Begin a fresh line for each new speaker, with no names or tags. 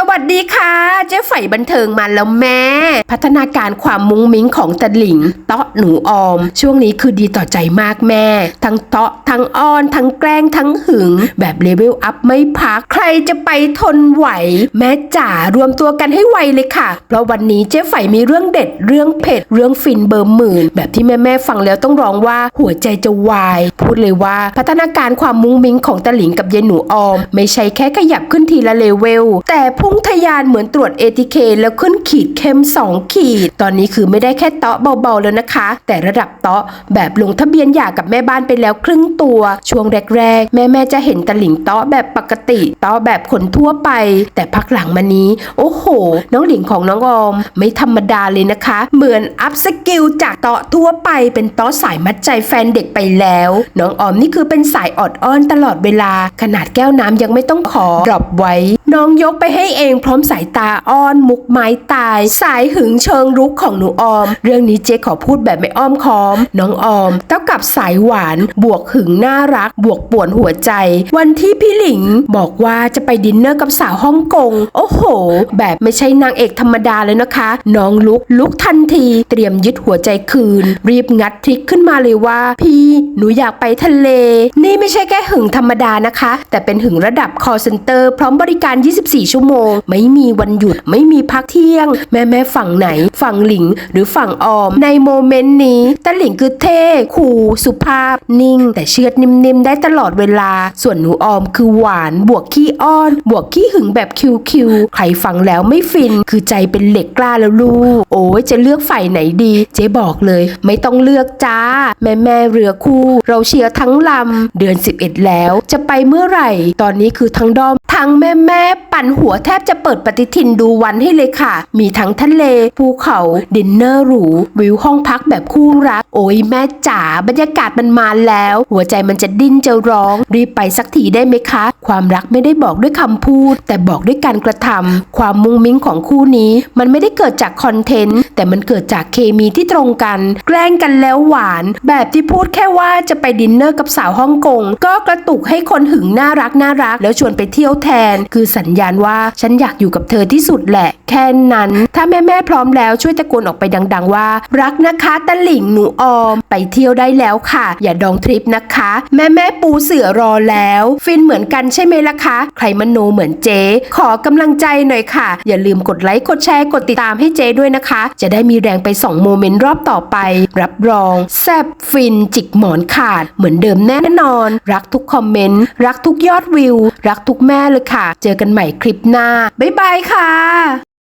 สวัสดีค่ะ เจ๊ไฝบันเทิงมาแล้วแม่ พัฒนาการความมุ้งมิ้งของตะหลิงเตาะหนูออม ช่วงนี้คือดีต่อใจมากแม่ ทั้งเตาะทั้งอ้อน ทั้งแกล้งทั้งหึง แบบเลเวลอัพไม่พัก ใครจะไปทนไหว แม่จ๋ารวมตัวกันให้ไวเลยค่ะ เพราะวันนี้เจ๊ไฝมีเรื่องเด็ดเรื่องเผ็ด เรื่องฟินเบอร์หมื่น แบบที่แม่แม่ฟังแล้วต้องร้องว่าหัวใจจะวาย พูดเลยว่าพัฒนาการความมุ้งมิ้งของตะหลิงกับเยายหนูออม ไม่ใช่แค่ขยับขึ้นทีละเลเวลแต่พุุ่่งทะยานเหมือนตรวจ ATK แล้วขึ้นขีดเข้ม 2 ขีด ตอนนี้คือไม่ได้แค่เตาะเบาๆแล้วนะคะ แต่ระดับเตาะแบบลงทะเบียนหย่ากับแม่บ้านไปแล้วครึ่งตัว ช่วงแรกๆ แม่ๆจะเห็นตะหลิงเตาะแบบปกติ เตาะแบบคนทั่วไป แต่พักหลังมานี้ โอ้โห น้องหลิงของน้องออม ไม่ธรรมดาเลยนะคะ เหมือนอัพสกิลจากเตาะทั่วไปเป็นเตาะสายมัดใจแฟนเด็กไปแล้ว น้องออมนี่คือเป็นสายออดอ้อนตลอดเวลา ขนาดแก้วน้ำยังไม่ต้องขอดรอปไว้ น้องยกไปให้เองพร้อมสายตาอ้อนมุกไม้ตาย สายหึงเชิงรุกของหนูออม เรื่องนี้เจ๊ขอพูดแบบไม่อ้อมค้อม น้องออมเท่ากับสายหวาน บวกหึงน่ารัก บวกป่วนหัวใจ วันที่พี่หลิงบอกว่าจะไปดินเนอร์กับสาวฮ่องกง โอ้โห แบบไม่ใช่นางเอกธรรมดาเลยนะคะ น้องลุกลุกทันที เตรียมยึดหัวใจคืน รีบงัดทริคขึ้นมาเลยว่า พี่หนูอยากไปทะเล นี่ไม่ใช่แค่หึงธรรมดานะคะ แต่เป็นหึงระดับ call center พร้อมบริการ 24 ชั่วโมงไม่มีวันหยุดไม่มีพักเที่ยง แม่แม่ฝั่งไหน ฝั่งหลิงหรือฝั่งออม ในโมเมนต์นี้ตะหลิงคือเท่คูลสุภาพ นิ่ง แต่เชือดนิ่มๆได้ตลอดเวลา ส่วนหนูออมคือหวาน บวกขี้อ้อน บวกขี้หึงแบบคิวคิวๆใครฟังแล้วไม่ฟิน คือใจเป็นเหล็กกล้าแล้วลูก โอ้ยจะเลือกฝ่ายไหนดี เจ๊บอกเลย ไม่ต้องเลือกจ้า แม่แม่เรือคู่ เราเชียร์ทั้งลำเดือน 11 แล้ว จะไปเมื่อไหร่ ตอนนี้คือทั้งดอม ทั้งแม่แม่ปั่นหัวแทบจะเปิดปฏิทินดูวันให้เลยค่ะ มีทั้งทะเลภูเขาดินเนอร์หรูวิวห้องพักแบบคู่รัก โอ้ยแม่จ๋าบรรยากาศมันมาแล้ว หัวใจมันจะดิ้นจะร้อง รีบไปสักทีได้ไหมคะ ความรักไม่ได้บอกด้วยคำพูด แต่บอกด้วยการกระทำความมุ้งมิ้งของคู่นี้ มันไม่ได้เกิดจากคอนเทนต์แต่มันเกิดจากเคมีที่ตรงกัน แกล้งกันแล้วหวาน แบบที่พูดแค่ว่าจะไปดินเนอร์กับสาวฮ่องกงก็กระตุกให้คนหึงน่ารักน่ารัก แล้วชวนไปเที่ยวแทน คือสัญญาณว่าฉันอยากอยู่กับเธอที่สุดแหละ แค่นั้น ถ้าแม่แม่พร้อมแล้วช่วยตะโกนออกไปดัง ๆ ว่า รักนะคะตะหลิงหนูออม ไปเที่ยวได้แล้วค่ะ อย่าดองทริปนะคะ แม่แม่ปูเสือรอแล้ว ฟินเหมือนกันใช่ไหมล่ะคะ ใครมโนเหมือนเจ๊ขอกำลังใจหน่อยค่ะ อย่าลืมกดไลค์กดแชร์กดติดตามให้เจ๊ด้วยนะคะ จะได้มีแรงไปส่องโมเมนต์รอบต่อไป รับรอง แซบฟินจิกหมอนขาด เหมือนเดิมแน่นอน รักทุกคอมเมนต์รักทุกยอดวิว รักทุกแม่เลยค่ะ เจอกันใหม่คลิปหน้าบ๊ายบายค่ะ